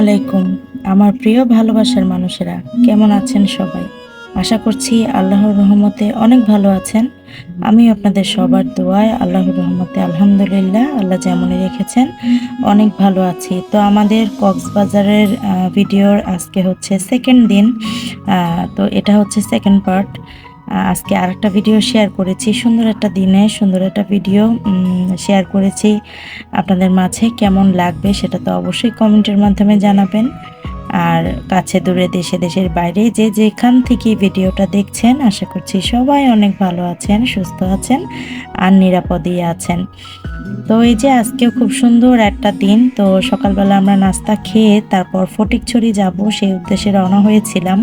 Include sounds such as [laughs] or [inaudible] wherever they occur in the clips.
আলাইকুম। আমার প্রিয় ভালোবাসার মানুষেরা, কেমন আছেন সবাই? আশা করছি আল্লাহর রহমতে অনেক ভালো আছেন। আমি আপনাদের সবার দোয়ায় আল্লাহর রহমতে আলহামদুলিল্লাহ, আল্লাহ যেমনই রেখেছেন, অনেক ভালো আছি। তো আমাদের কক্সবাজারের ভিডিওর আজকে হচ্ছে সেকেন্ড দিন তো এটা হচ্ছে সেকেন্ড পার্ট আজকে আর একটা ভিডিও শেয়ার করেছি। সুন্দর একটা দিনে সুন্দর একটা ভিডিও শেয়ার করেছি। আপনাদের মাঝে কেমন লাগবে সেটা তো অবশ্যই কমেন্টের মাধ্যমে জানাবেন। আর কাছে দূরে দেশে দেশের বাইরে যে যেখান থেকে ভিডিওটা দেখছেন, আশা করছি সবাই অনেক ভালো আছেন, সুস্থ আছেন আর নিরাপদেই আছেন। তো এই যে আজকেও খুব সুন্দর একটা দিন, তো সকালবেলা আমরা নাস্তা খেয়ে তারপর ফটিকছড়ি যাব, সেই উদ্দেশ্যে রওনা হয়েছিলাম।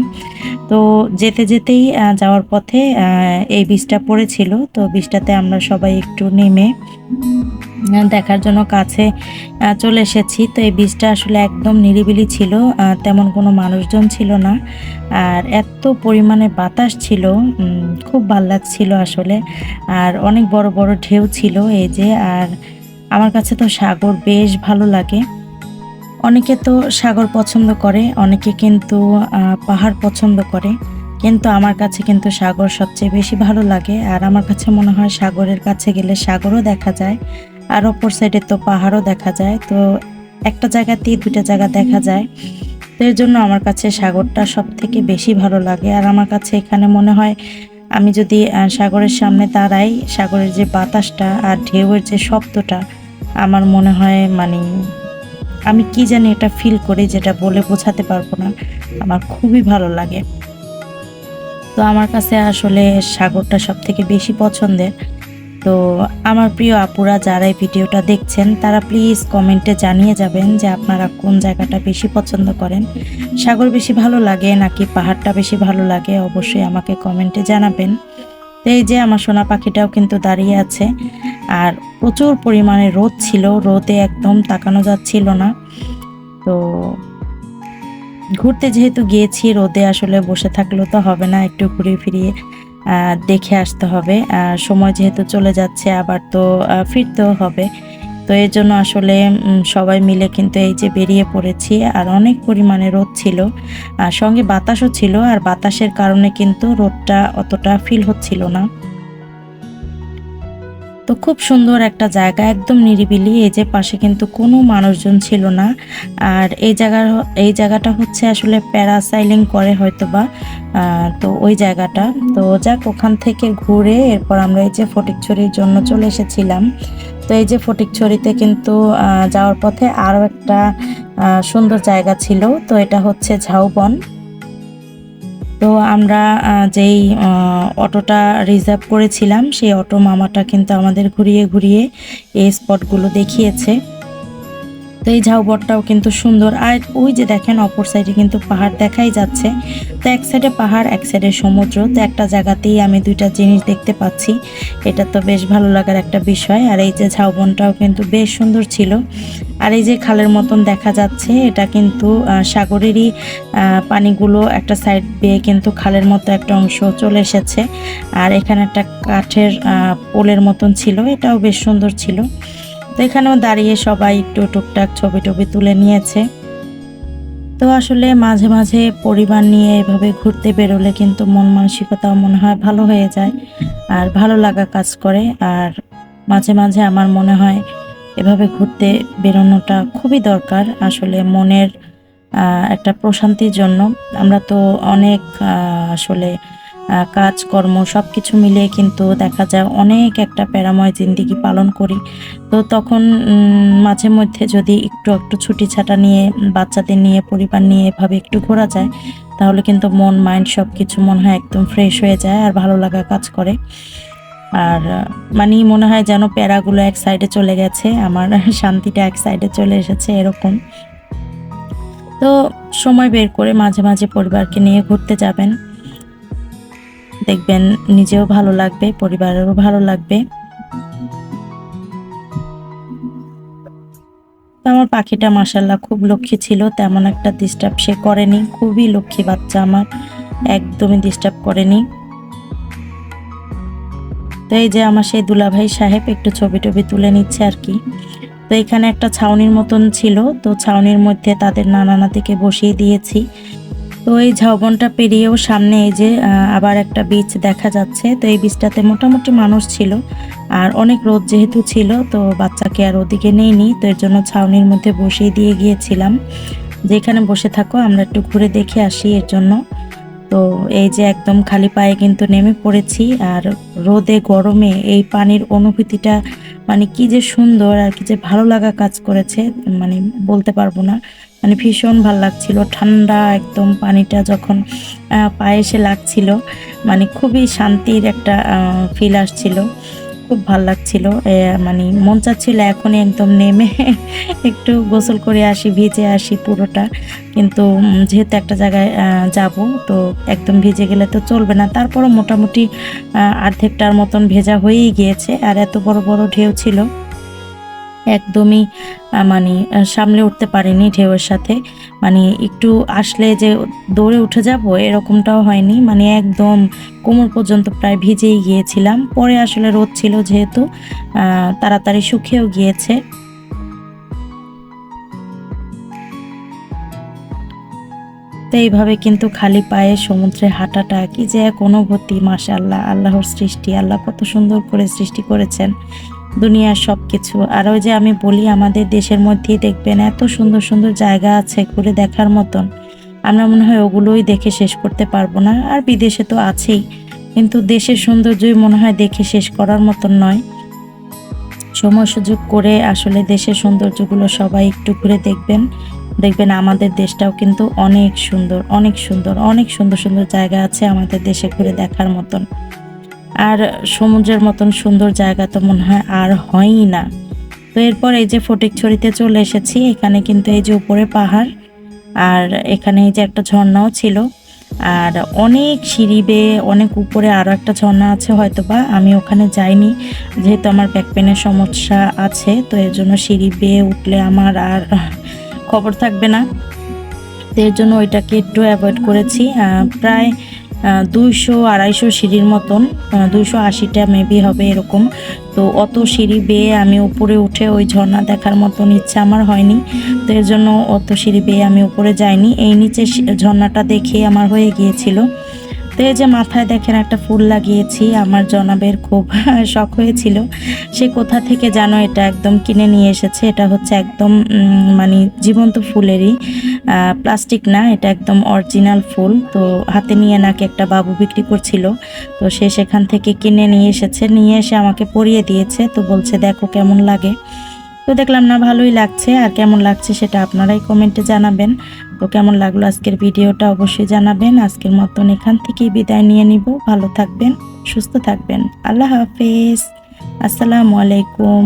তো যেতে যেতেই যাওয়ার পথে এই বীজটা পড়েছিল, তো বীজটাতে আমরা সবাই একটু নেমে দেখার জন্য কাছে চলে এসেছি। তো এই বীজটা আসলে একদম নিরিবিলি ছিল তেমন কোনো মানুষজন ছিল না। আর এত পরিমাণে বাতাস ছিল খুব ভালো লাগছিল আসলে। আর অনেক বড় বড় ঢেউ ছিল এই যে, আর আমার কাছে তো সাগর বেশ ভালো লাগে। অনেকে তো সাগর পছন্দ করে, অনেকে কিন্তু পাহাড় পছন্দ করে। কিন্তু আমার কাছে কিন্তু সাগর সবচেয়ে বেশি ভালো লাগে। আর আমার কাছে মনে হয় সাগরের কাছে গেলে সাগরও দেখা যায়। আর অপর সাইডে তো পাহাড়ও দেখা যায়, তো একটা জায়গাতেই দুটা জায়গা দেখা যায়। তো এর জন্য আমার কাছে সাগরটা সব থেকে বেশি ভালো লাগে। আর আমার কাছে এখানে মনে হয় আমি যদি সাগরের সামনে দাঁড়াই, সাগরের যে বাতাসটা আর ঢেউয়ের যে শব্দটা, আমার মনে হয় মানে আমি কি জানি এটা ফিল করি যেটা বলে বোঝাতে পারব না। আমার খুবই ভালো লাগে। তো আমার কাছে আসলে সাগরটা সব থেকে বেশি পছন্দের। তো আমার প্রিয় আপুরা, যারা এই ভিডিওটা দেখছেন, তারা প্লিজ কমেন্টে জানিয়ে যাবেন যে আপনারা কোন জায়গাটা বেশি পছন্দ করেন। সাগর বেশি ভালো লাগে নাকি পাহাড়টা বেশি ভালো লাগে? অবশ্যই আমাকে কমেন্টে জানাবেন। তো এই যে আমার সোনা পাখিটাও কিন্তু দাঁড়িয়ে আছে। আর প্রচুর পরিমাণে রোদ ছিল, রোদে একদম তাকানো যাচ্ছিল না। তো ঘুরতে যেহেতু গিয়েছি, রোদে আসলে বসে থাকলেও তো হবে না, একটু ঘুরে ফিরিয়ে দেখে আসতে হবে। সময় যেহেতু চলে যাচ্ছে, আবার তো ফিরতেও হবে। তো এর জন্য আসলে সবাই মিলে কিন্তু এই যে বেরিয়ে পড়েছি, আর অনেক পরিমাণে রোদ ছিল। আর সঙ্গে বাতাসও ছিল, আর বাতাসের কারণে কিন্তু রোদটা অতটা ফিল হচ্ছিল না। তো খুব সুন্দর একটা জায়গা, একদম নিরিবিলি। এই যে পাশে কিন্তু কোনো মানুষজন ছিল না। আর এই জায়গার এই জায়গাটা হচ্ছে আসলে প্যারাসাইলিং করে হয়তো বা তো ওই জায়গাটা। তো যাক, ওখান থেকে ঘুরে এরপর আমরা এই যে ফটিকছড়ির জন্য চলে এসেছিলাম। তো এই যে ফটিকছড়িতে কিন্তু যাওয়ার পথে আরও একটা সুন্দর জায়গা ছিল। তো এটা হচ্ছে ঝাউবন। তো আমরা যেই অটোটা রিজার্ভ করেছিলাম, সেই অটো মামাটা কিন্তু আমাদের ঘুরিয়ে ঘুরিয়ে এই স্পটগুলো দেখিয়েছে। তো এই ঝাউবটটাও কিন্তু সুন্দর। আর ওই যে দেখেন, অপর সাইডে কিন্তু পাহাড় দেখাই যাচ্ছে। তো এক সাইডে পাহাড়, এক সাইডে সমুদ্র। তো একটা জায়গাতেই আমি দুইটা জিনিস দেখতে পাচ্ছি। এটা তো বেশ ভালো লাগার একটা বিষয়। আর এই যে ঝাউবনটাও কিন্তু বেশ সুন্দর ছিল। আর এই যে খালের মতন দেখা যাচ্ছে, এটা কিন্তু সাগরেরই পানিগুলো একটা সাইড বেয়ে কিন্তু খালের মতো একটা অংশ চলে এসেছে। আর এখানে একটা কাঠের পোলের মতন ছিল। এটাও বেশ সুন্দর ছিল। তো এখানেও দাঁড়িয়ে সবাই একটু টুকটাক ছবি টবি তুলে নিয়েছে। তো আসলে মাঝে মাঝে পরিবার নিয়ে এভাবে ঘুরতে বেরোলে কিন্তু মন মানসিকতাও মনে হয় ভালো হয়ে যায় আর ভালো লাগা কাজ করে। আর মাঝে মাঝে আমার মনে হয় এভাবে ঘুরতে বেরোনোটা খুবই দরকার আসলে মনের একটা প্রশান্তির জন্য। আমরা তো অনেক আসলে কাজকর্ম সব কিছু মিলিয়ে কিন্তু দেখা যায় অনেক একটা প্যারাময় জিন্দিগি পালন করি। তো তখন মাঝে মধ্যে যদি একটু একটু ছুটি ছাটা নিয়ে, বাচ্চাদের নিয়ে, পরিবার নিয়ে এভাবে একটু ঘোরা যায়, তাহলে কিন্তু মন, মাইন্ড সব কিছু মনে হয় একদম ফ্রেশ হয়ে যায় আর ভালো লাগা কাজ করে। আর মানে মনে হয় যেন প্যারাগুলো এক সাইডে চলে গেছে, আমার [laughs] শান্তিটা এক সাইডে চলে এসেছে এরকম। তো সময় বের করে মাঝে মাঝে পরিবারকে নিয়ে ঘুরতে যাবেন। দেখবেন নিজেও ভালো লাগবে, পরিবারেরও ভালো লাগবে। আমার পাখিটা মাসাল্লাহ খুব লক্ষ্মী ছিল, তেমন একটা ডিস্টার্ব সে করেনি, খুবই লক্ষ্মী বাচ্চা আমার, একদমই ডিস্টার্ব করেনি। তো এই যে আমার সেই দুলাভাই সাহেব একটু ছবি টবি তুলে নিচ্ছে আর কি। তো এখানে একটা ছাউনির মতন ছিল, তো ছাউনির মধ্যে তাদের নানা নাতিকে বসিয়ে দিয়েছি। তো এই ঝাউবনটা পেরিয়েও সামনে এই যে আবার একটা বীচ দেখা যাচ্ছে। তো এই বীচটাতে মোটামুটি মানুষ ছিল আর অনেক রোদ যেহেতু ছিল, তো বাচ্চাকে আর ওদিকে নেইনি। তো এর জন্য ছাউনির মধ্যে বসিয়ে দিয়ে গিয়েছিলাম। যেখানে বসে থাকো, আমরা একটু ঘুরে দেখে আসি এর জন্য। তো এই যে একদম খালি পায়ে কিন্তু নেমে পড়েছি আর রোদে, গরমে এই পানির অনুভূতিটা মানে কি যে সুন্দর আর কি যে ভালো লাগা কাজ করেছে মানে বলতে পারব না। মানে ভীষণ ভালো লাগছিল। ঠান্ডা একদম পানিটা যখন আহ, পায়ে এসে লাগছিল মানে খুবই শান্তির একটা ফিল আসছিল। খুব ভালো লাগছিল। মানে মন চাচ্ছিল এখনই একদম নেমে [laughs] একটু গোসল করে আসি ভিজে আসি পুরোটা। কিন্তু যেহেতু একটা জায়গায় যাব তো একদম ভিজে গেলে তো চলবে না। তারপরও মোটামুটি আহ, অর্ধেকটার মতন ভেজা হয়েই গিয়েছে। আর এত বড় বড় ঢেউ ছিল। একদমই মানে সামলে উঠতে পারিনি ঢেউয়ের সাথে। মানে একটু আসলে যে দৌড়ে উঠে যাব এরকমটাও হয়নি। মানে একদম কোমর পর্যন্ত প্রায় ভিজেই গিয়েছিলাম। পরে আসলে রোদ ছিল যেহেতু তাড়াতাড়ি শুকিয়েও গিয়েছে। তো এইভাবে কিন্তু খালি পায়ে সমুদ্রে হাঁটাটা কি যে এক অনুভূতি, মাশাআল্লাহ, আল্লাহর সৃষ্টি, আল্লাহ কত সুন্দর করে সৃষ্টি করেছেন। দুনিয়ার সব কিছু আর ওই যে আমি বলি, আমাদের দেশের মধ্যেই দেখবেন এত সুন্দর সুন্দর জায়গা আছে ঘুরে দেখার মতন। আমরা মনে হয় ওগুলোই দেখে শেষ করতে পারব না। আর বিদেশে তো আছেই। কিন্তু দেশের সৌন্দর্যই মনে হয় দেখে শেষ করার মতন নয়। সময় সুযোগ করে আসলে দেশের সৌন্দর্যগুলো সবাই একটু ঘুরে দেখবেন। দেখবেন আমাদের দেশটাও কিন্তু অনেক সুন্দর অনেক সুন্দর অনেক সুন্দর সুন্দর জায়গা আছে আমাদের দেশে ঘুরে দেখার মতন। আর সমুদ্রের মতন সুন্দর জায়গা তো মনে হয় আর হয়ই না। তো এরপর এই যে ফটিকছড়িতে চলে এসেছি, এখানে কিন্তু এই যে উপরে পাহাড়, আর এখানে এই যে একটা ঝর্ণাও ছিল। আর অনেক সিঁড়ি বেয়ে অনেক উপরে আরও একটা ঝর্ণা আছে হয়তো বা আমি ওখানে যাইনি। যেহেতু আমার ব্যাক পেনের সমস্যা আছে, তো এর জন্য সিঁড়ি বেয়ে উঠলে আমার আর খবর থাকবে না। তো এর জন্য ওইটাকে একটু অ্যাভয়েড করেছি। প্রায় দুইশো আড়াইশো সিঁড়ির মতন দুইশো আশিটা মেবি হবে এরকম। তো অত সিঁড়ি বেয়ে আমি উপরে উঠে ওই ঝর্ণা দেখার মতন ইচ্ছা আমার হয়নি। তো এর জন্য অত সিঁড়ি বেয়ে আমি উপরে যাইনি। এই নিচে ঝর্ণাটা দেখে আমার হয়ে গিয়েছিল। তো এই যে মাথায় দেখেন একটা ফুল লাগিয়েছি, আমার জনাবের খুব [laughs] শখ হয়েছিল। সে কোথা থেকে জানো এটা একদম কিনে নিয়ে এসেছে, এটা হচ্ছে একদম মানে জীবন্ত ফুলেরই প্লাস্টিক না, এটা একদম অরিজিনাল ফুল। তো হাতে নিয়ে নাকি একটা বাবু বিক্রি করছিল, তো সে সেখান থেকে কিনে নিয়ে এসেছে, নিয়ে এসে আমাকে পরিয়ে দিয়েছে। তো বলছে, দেখো কেমন লাগে। তো দেখলাম না, ভালোই লাগছে। আর কেমন লাগছে সেটা আপনারাই কমেন্টে জানাবেন। তো কেমন লাগল আজকের ভিডিওটা অবশ্যই জানাবেন। আজকের মতন এখান থেকেই বিদায় নিয়ে নিব। ভালো থাকবেন, সুস্থ থাকবেন। আল্লাহ হাফেজ। আসসালামু আলাইকুম।